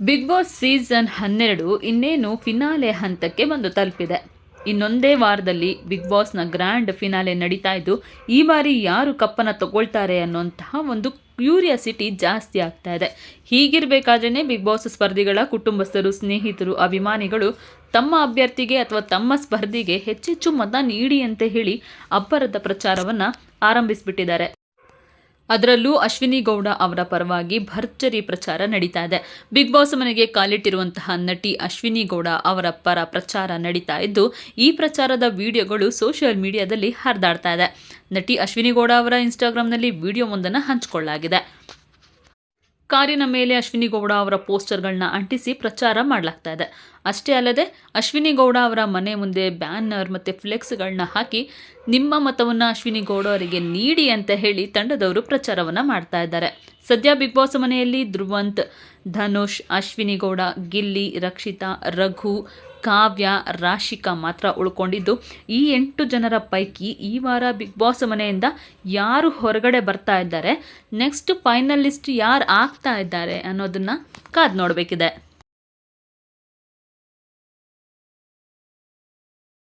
Big boss season ಹನ್ನೆರಡು ಇನ್ನೇನು finale ಹಂತಕ್ಕೆ ಬಂದು ತಲುಪಿದೆ. ಇನ್ನೊಂದೇ ವಾರದಲ್ಲಿ ಬಿಗ್ ಬಾಸ್ನ ಗ್ರ್ಯಾಂಡ್ ಫಿನಾಲೆ ನಡೀತಾ ಇದ್ದು, ಈ ಬಾರಿ ಯಾರು ಕಪ್ಪನ ತಗೊಳ್ತಾರೆ ಅನ್ನುವಂತಹ ಒಂದು ಕ್ಯೂರಿಯಾಸಿಟಿ ಜಾಸ್ತಿ ಆಗ್ತಾ ಇದೆ. ಹೀಗಿರಬೇಕಾದ್ರೇ ಬಿಗ್ ಬಾಸ್ ಸ್ಪರ್ಧಿಗಳ ಕುಟುಂಬಸ್ಥರು, ಸ್ನೇಹಿತರು, ಅಭಿಮಾನಿಗಳು ತಮ್ಮ ಅಭ್ಯರ್ಥಿಗೆ ಅಥವಾ ತಮ್ಮ ಸ್ಪರ್ಧಿಗೆ ಹೆಚ್ಚೆಚ್ಚು ಮತ ನೀಡಿ ಅಂತ ಹೇಳಿ ಅಬ್ಬರದ ಪ್ರಚಾರವನ್ನು ಆರಂಭಿಸಿಬಿಟ್ಟಿದ್ದಾರೆ. ಅದರಲ್ಲೂ ಅಶ್ವಿನಿ ಗೌಡ ಅವರ ಪರವಾಗಿ ಭರ್ಜರಿ ಪ್ರಚಾರ ನಡೀತಾ ಇದೆ. ಬಿಗ್ ಬಾಸ್ ಮನೆಗೆ ಕಾಲಿಟ್ಟಿರುವಂತಹ ನಟಿ ಅಶ್ವಿನಿ ಗೌಡ ಅವರ ಪರ ಪ್ರಚಾರ ನಡೀತಾ ಇದ್ದು, ಈ ಪ್ರಚಾರದ ವಿಡಿಯೋಗಳು ಸೋಷಿಯಲ್ ಮೀಡಿಯಾದಲ್ಲಿ ಹರಿದಾಡ್ತಾ ಇದೆ. ನಟಿ ಅಶ್ವಿನಿ ಗೌಡ ಅವರ ಇನ್ಸ್ಟಾಗ್ರಾಮ್ನಲ್ಲಿ ವಿಡಿಯೋವೊಂದನ್ನು ಹಂಚಿಕೊಳ್ಳಲಾಗಿದೆ. ಕಾರಿನ ಮೇಲೆ ಅಶ್ವಿನಿ ಗೌಡ ಅವರ ಪೋಸ್ಟರ್ಗಳನ್ನ ಅಂಟಿಸಿ ಪ್ರಚಾರ ಮಾಡಲಾಗ್ತಾ ಇದೆ ಅಷ್ಟೇ ಅಲ್ಲದೆ, ಅಶ್ವಿನಿ ಗೌಡ ಅವರ ಮನೆ ಮುಂದೆ ಬ್ಯಾನರ್ ಮತ್ತು ಫ್ಲೆಕ್ಸ್ಗಳನ್ನ ಹಾಕಿ ನಿಮ್ಮ ಮತವನ್ನು ಅಶ್ವಿನಿ ಗೌಡ ಅವರಿಗೆ ನೀಡಿ ಅಂತ ಹೇಳಿ ತಂಡದವರು ಪ್ರಚಾರವನ್ನು ಮಾಡ್ತಾ ಇದ್ದಾರೆ ಸದ್ಯ ಬಿಗ್ ಬಾಸ್ ಮನೆಯಲ್ಲಿ ಧ್ರುವಂತ್, ಧನುಷ್, ಅಶ್ವಿನಿ ಗೌಡ, ಗಿಲ್ಲಿ, ರಕ್ಷಿತಾ, ರಘು ಕಾವ್ಯ ರಾಶಿಕಾ ಮಾತ್ರ ಉಳ್ಕೊಂಡಿದ್ದು, ಈ ಎಂಟು ಜನರ ಪೈಕಿ ಈ ವಾರ ಬಿಗ್ ಬಾಸ್ ಮನೆಯಿಂದ ಯಾರು ಹೊರಗಡೆ ಬರ್ತಾ ಇದ್ದಾರೆ, ನೆಕ್ಸ್ಟ್ ಫೈನಲಿಸ್ಟ್ ಯಾರು ಆಗ್ತಾ ಇದ್ದಾರೆ ಅನ್ನೋದನ್ನು ಕಾದು ನೋಡಬೇಕಿದೆ.